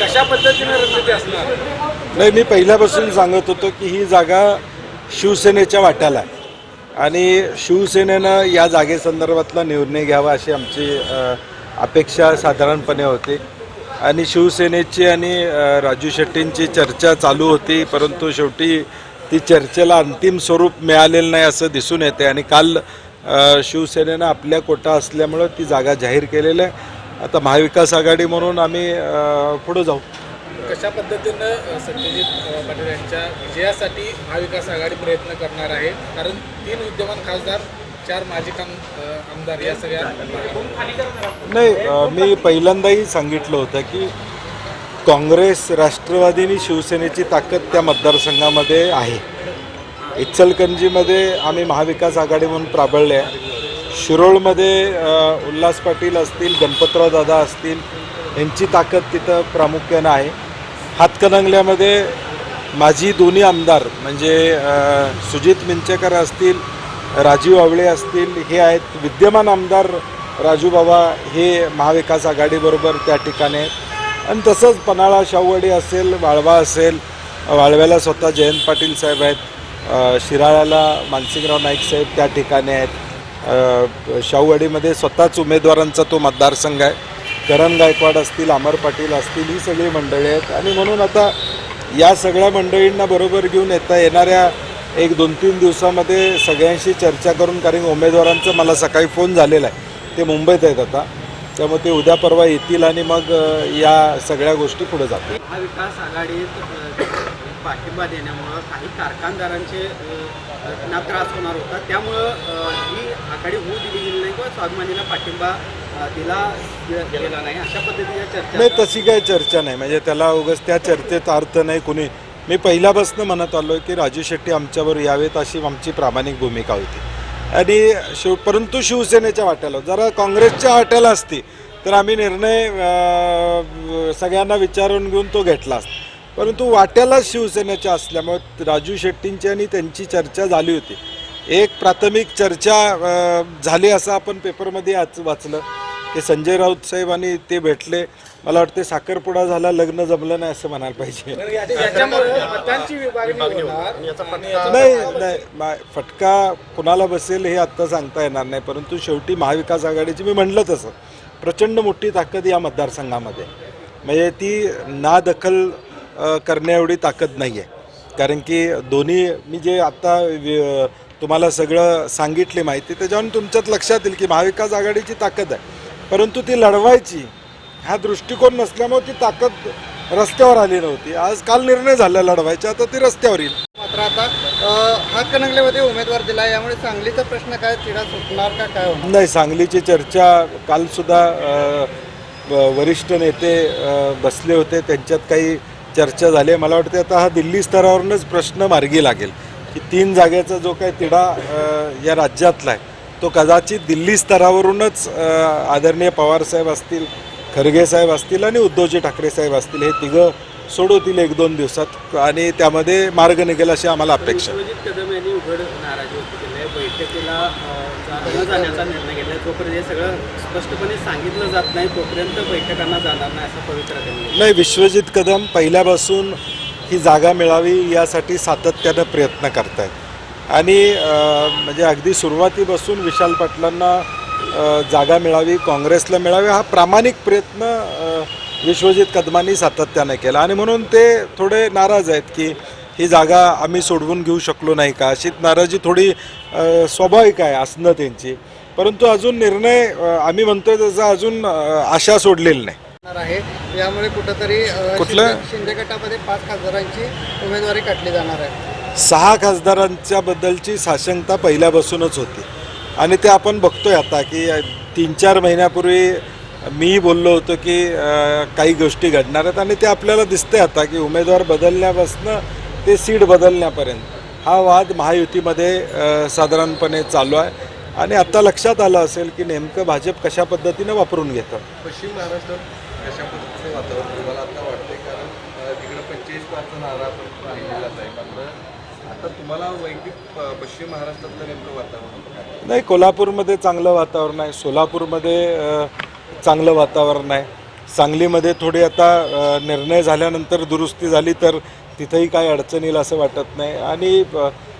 कशा पद्धतीने रणनीती असणार? नाही मी पहिल्यापासून सांगत होतो की ही जागा शिवसेनेच्या वाट्याला आहे. आणि शिवसेनेनं या जागेसंदर्भातला निर्णय घ्यावा अशी आमची अपेक्षा साधारणपणे होती. आणि शिवसेनेची आणि राजू शेट्टींची चर्चा चालू होती परंतु शेवटी ती चर्चेला अंतिम स्वरूप मिळालेलं नाही असं दिसून येते. आणि काल शिवसेनेनं आपल्या कोटा असल्यामुळं ती जागा जाहीर केलेली आहे. आता महाविकास आघाडी म्हणून आम्ही पुढं जाऊ. कशा पद्धतीनं सत्यजित पाटील यांच्या विजयासाठी महाविकास आघाडी प्रयत्न करणार आहे? कारण तीन विद्यमान खासदार चार माजी काम आमदार या सगळ्या नाही मी पहिल्यांदाही सांगितलं होतं की काँग्रेस राष्ट्रवादी आणि शिवसेनेची ताकद त्या मतदारसंघामध्ये आहे. इचलकरंजीमध्ये आम्ही महाविकास आघाडी म्हणून प्राबळले आहे. शिरोळमध्ये उल्हास पाटील असतील गणपतराव दादा असतील यांची ताकद तिथं प्रामुख्यानं आहे. हातकणंगल्यामध्ये माझी दोन्ही आमदार म्हणजे सुजित मिंचेकर असतील राजीव आवळे असतील हे आहेत. विद्यमान आमदार राजू बाबा हे महाविकास आघाडीबरोबर त्या ठिकाणी आहेत. आणि तसंच पन्हाळा शाहूवाडी असेल वाळवा असेल वाळव्याला स्वतः जयंत पाटील साहेब आहेत. शिराळ्याला मानसिंगराव नाईक साहेब त्या ठिकाणी आहेत. शाहूवाडीमध्ये स्वतःच उमेदवारांचा तो मतदारसंघ आहे. करण गायकवाड असतील अमर पाटील असतील ही सगळी मंडळी आहेत. आणि म्हणून आता या सगळ्या मंडळींना बरोबर घेऊन येता येणाऱ्या एक दोन तीन दिवसामध्ये सगळ्यांशी चर्चा करून कारण उमेदवारांचं मला सकाळी फोन झालेला आहे. ते मुंबईत आहेत आता. त्यामुळे ते उद्या परवा येतील आणि मग या सगळ्या गोष्टी पुढे जातील. पाठिंबा देण्यामुळं काही कारखानदारांचे ना त्रास होणार होता. त्यामुळं ही आघाडी होऊ दिली गेली नाही किंवा स्वाभिमानीला पाठिंबा दिला गेला नाही. अशा पद्धतीच्या चर्चा नाही तशी काही चर्चा नाही. म्हणजे त्याला उगस त्या चर्चेत अर्थ नाही कुणी. मी पहिल्यापासून म्हणत आलो की राजू शेट्टी आमच्यावर यावेत अशी आमची प्रामाणिक भूमिका होती. आणि शिव परंतु शिवसेनेच्या वाट्याला जरा काँग्रेसच्या वाट्याला असती तर आम्ही निर्णय सगळ्यांना विचारून घेऊन तो घेतला असता. परंतु वाट्याला शिवसेनेच्या असल्यामुळे राजू शेट्टींची आणि त्यांची चर्चा झाली होती. एक प्राथमिक चर्चा झाली असं आपण पेपरमध्ये आज वाचलं. की संजय राऊत साहेब आणि ते भेटले. मला वाटते साखरपुडा झाला लग्न जमलं नाही असं म्हणायला पाहिजे. याच्यामुळे मतांची विभागणी होणार आणि याचा- नाही नाही मा- फटका कुणाला बसेल हे आत्ता सांगता येणार नाही. परंतु शेवटी महाविकास आघाडीची मी म्हणलं तसं प्रचंड मोठी ताकद या मतदारसंघामध्ये. म्हणजे ती ना करण्या एवढी ताकद नाही आहे कारण की दोन्ही मी जे आत्ता तुम्हाला सगळं सांगितले माहिती त्याच्यावरून तुमच्यात लक्षात येईल की महाविकास आघाडीची ताकद आहे. परंतु ती लढवायची हा दृष्टिकोन नसल्यामुळे ती ताकद रस्त्यावर आली नव्हती. आज काल निर्णय झाला लढवायचा आता ती रस्त्यावर येईल. मात्र आता हातकणंगलेमध्ये उमेदवार दिला यामुळे सांगलीचा प्रश्न काय तिढा सुटणार का काय होणार? नाही सांगलीची चर्चा कालसुद्धा वरिष्ठ नेते बसले होते. त्यांच्यात काही चर्चा झाली आहे. मला वाटते आता हा दिल्ली स्तरावरूनच प्रश्न मार्गी लागेल की तीन जागेचा जो काही तिढा या राज्यातला आहे तो कदाचित दिल्ली स्तरावरूनच आदरणीय पवारसाहेब असतील खरगे साहेब असतील आणि उद्धवजी ठाकरे साहेब असतील हे तिघं सोडवतील एक दोन दिवसात आणि त्यामध्ये मार्ग निघेल अशी आम्हाला अपेक्षा आहे. विश्वजित कदम यांनी उघड नाराजी व्यक्त केली आहे बैठकीला अ, जा- न जाण्याचा निर्णय घेतला आहे. जोपर्यंत हे सगळं स्पष्टपणे सांगितलं जात नाही तोपर्यंत बैठकांना जाणार नाही असं पवित्रा त्यांनी म्हटलं. नाही विश्वजित कदम पहिल्यापासून ही जागा मिळावी यासाठी सातत्यानं प्रयत्न करत आहेत आणि अं, म्हणजे अगदी सुरुवातीपासून विशाल पाटलांना अं, जागा मिळावी काँग्रेसला मिळावी हा प्रामाणिक प्रयत्न अं, विश्वजित कदमांनी सातत्यानं केला. आणि म्हणून ते थोडे नाराज आहेत की ही जागा आम्ही सोडवून घेऊ शकलो नाही का? अशी नाराजी थोडी स्वाभाविक आहे असणं त्यांची. परंतु अजून निर्णय आम्ही म्हणतोय तसं अजून आशा सोडलेली नाही. आहे. यामुळे कुठंतरी कुठलं? शिंदे- शिंदे गटामध्ये पाच खासदारांची उमेदवारी काढली जाणार आहे. सहा खासदारांच्या बद्दलची साशंकता पहिल्यापासूनच होती. आणि ते आपण बघतोय आता की तीन चार महिन्यापूर्वी मी बोललो होतो की काही गोष्टी घडणार आहेत आणि ते आपल्याला दिसतंय आता की उमेदवार बदलण्यापासनं ते सीट बदलण्यापर्यंत. हा वाद महायुतीमध्ये साधारणपणे चालू आहे. आणि आता लक्षात आलं असेल की नेमकं भाजप कशा पद्धतीनं वापरून घेतं. पश्चिम महाराष्ट्रात कशा पद्धतीचं वातावरण? तुम्हाला आता वाटतंय कारण अ, तिकडं पंचेचाळीस पाचचा नारा पण राहिलेलाच आहे. मात्र आता तुम्हाला वैयक्तिक प- पश्चिम महाराष्ट्रातलं नेमकं वातावरण काय? नाही कोल्हापूरमध्ये चांगलं वातावरण आहे. सोलापूरमध्ये चांगलं वातावरण आहे. सांगलीमध्ये थोडी आता निर्णय झाल्यानंतर दुरुस्ती झाली तर तिथंही काही अडचण येईल असं वाटत नाही. आणि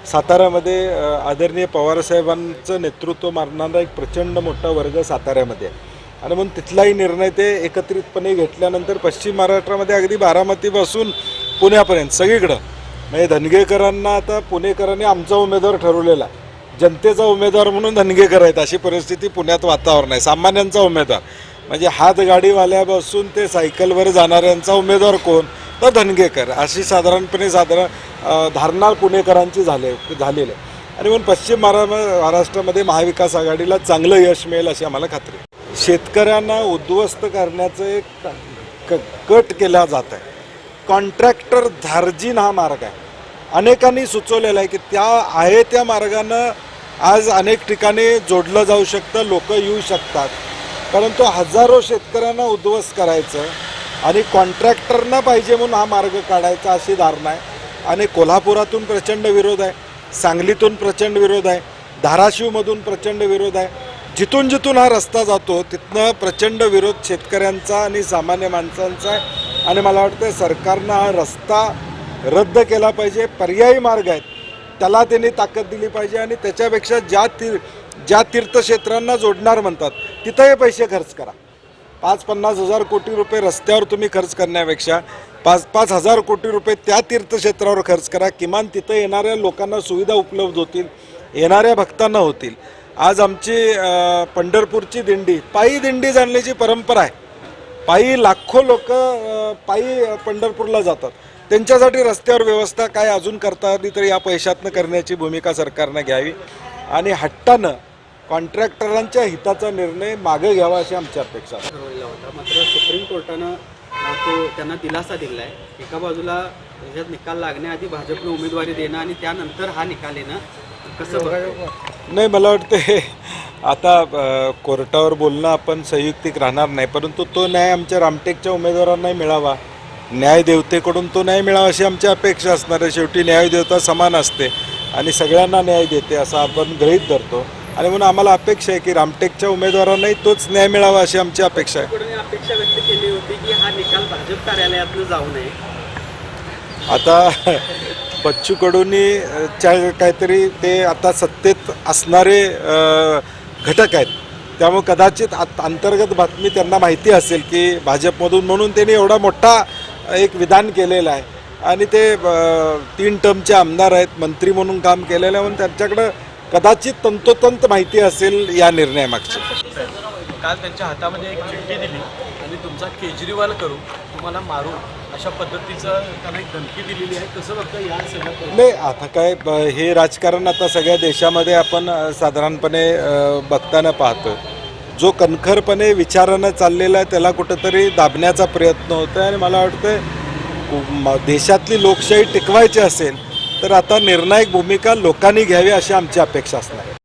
साताऱ्यामध्ये आदरणीय पवारसाहेबांचं नेतृत्व मारणारा एक प्रचंड मोठा वर्ग साताऱ्यामध्ये आहे. आणि म्हणून तिथलाही निर्णय ते एकत्रितपणे घेतल्यानंतर पश्चिम महाराष्ट्रामध्ये अगदी बारामतीपासून पुण्यापर्यंत सगळीकडं. म्हणजे धनगेकरांना आता पुणेकरांनी आमचा उमेदवार ठरवलेला आहे. जनतेचा उमेदवार म्हणून धनगेकर आहेत. अशी परिस्थिती पुण्यात वातावरण आहे. सामान्यांचा उमेदवार. म्हणजे हातगाडीवाल्यापासून ते सायकलवर जाणाऱ्यांचा उमेदवार कोण? तर धनगेकर. अशी साधारणपणे साधारण धारणा पुणेकरांची झाले झालेली आहे. आणि म्हणून पश्चिम महारा महाराष्ट्रामध्ये महाविकास आघाडीला चांगलं यश मिळेल अशी आम्हाला खात्री शेतकऱ्यांना उद्ध्वस्त करण्याचं एक क- कट केला जात आहे. कॉन्ट्रॅक्टर धार्जिन हा मार्ग आहे. अनेकांनी सुचवलेलं आहे की त्या आहे त्या मार्गानं आज अनेक ठिकाणी जोडलं जाऊ शकतं लोक येऊ शकतात. परंतु हजारो शेतकऱ्यांना उद्ध्वस्त करायचं आणि कॉन्ट्रॅक्टरना पाहिजे म्हणून हा मार्ग काढायचा अशी धारणा आहे. आणि कोल्हापुरातून प्रचंड विरोध आहे सांगलीतून प्रचंड विरोध आहे धाराशिवमधून प्रचंड विरोध आहे. जिथून जिथून हा रस्ता जातो तिथनं प्रचंड विरोध शेतकऱ्यांचा आणि सामान्य माणसांचा आहे. आणि मला वाटतं सरकारनं हा रस्ता रद्द केला पाहिजे पर्यायी मार्ग आहेत. त्याला त्यांनी ताकद दिली पाहिजे आणि त्याच्यापेक्षा ज्या तीर ज्या तीर्थक्षेत्रांना जोडणार म्हणतात तिथं हे पैसे खर्च करा. पाच पन्नास हजार कोटी रुपये रस्त्यावर तुम्ही खर्च करण्यापेक्षा पाच पाच हजार कोटी रुपये त्या तीर्थक्षेत्रावर खर्च करा. किमान तिथं येणाऱ्या लोकांना सुविधा उपलब्ध होतील येणाऱ्या भक्तांना होतील. आज आमची पंढरपूरची दिंडी पायी दिंडी जाणण्याची परंपरा आहे. पायी लाखो लोक पायी पंढरपूरला जातात. त्यांच्यासाठी रस्त्यावर व्यवस्था काय अजून करता आली तर या पैशातनं करण्याची भूमिका सरकारनं घ्यावी. आणि हट्टानं कॉन्ट्रॅक्टरांच्या हिताचा निर्णय मागे घ्यावा अशी आमची अपेक्षा होता. मात्र सुप्रीम कोर्टानं तो त्यांना दिलासा दिला आहे एका बाजूला ह्याच्यात निकाल लागण्याआधी भाजपनं उमेदवारी देणं आणि त्यानंतर हा निकाल येणं कसं? नाही मला वाटतं आता अ, कोर्टावर बोलणं आपण संयुक्तिक राहणार नाही. परंतु तो न्याय आमच्या रामटेकच्या उमेदवारांनाही मिळावा. न्यायदेवतेकडून तो न्याय मिळावा अशी आमची अपेक्षा असणार आहे. शेवटी न्यायदेवता समान असते आणि सगळ्यांना न्याय देते असं आपण गृहीत धरतो. आणि म्हणून आम्हाला अपेक्षा आहे की रामटेकच्या उमेदवारांनाही तोच न्याय मिळावा अशी आमची अपेक्षा आहे. अपेक्षा व्यक्त केली होती की हा निकाल भाजप कार्यालयातनं जाऊ नये. आता बच्चू कडूंनी च्या काहीतरी ते आता सत्तेत असणारे अ, घटक आहेत. त्यामुळे कदाचित आत अंतर्गत बातमी त्यांना माहिती असेल की भाजपमधून म्हणून त्यांनी एवढा मोठा एक विधान केलेलं आहे. आणि ते तीन टर्मचे आमदार आहेत मंत्री म्हणून काम केलेलं आहे म्हणून त्यांच्याकडं कदाचित तंतोतंत माहिती असेल या निर्णयामागची. काल त्यांच्या हातामध्ये एक चिठ्ठी दिली आणि तुमचा केजरीवाल करू तुम्हाला मारू अशा पद्धतीचं त्यांना एक धमकी दिलेली आहे. कसं बघतं या सगळ्या नाही आता काय हे राजकारण आता सगळ्या देशामध्ये आपण साधारणपणे बघताना पाहतो जो कणखरपणे विचारानं चाललेला आहे त्याला कुठंतरी दाबण्याचा प्रयत्न होतो आहे आणि मला वाटतं देशातली लोकशाही टिकवायची असेल तर आता निर्णायक भूमिका लोकांनी घ्यावी अशी आमची अपेक्षा असणार आहे.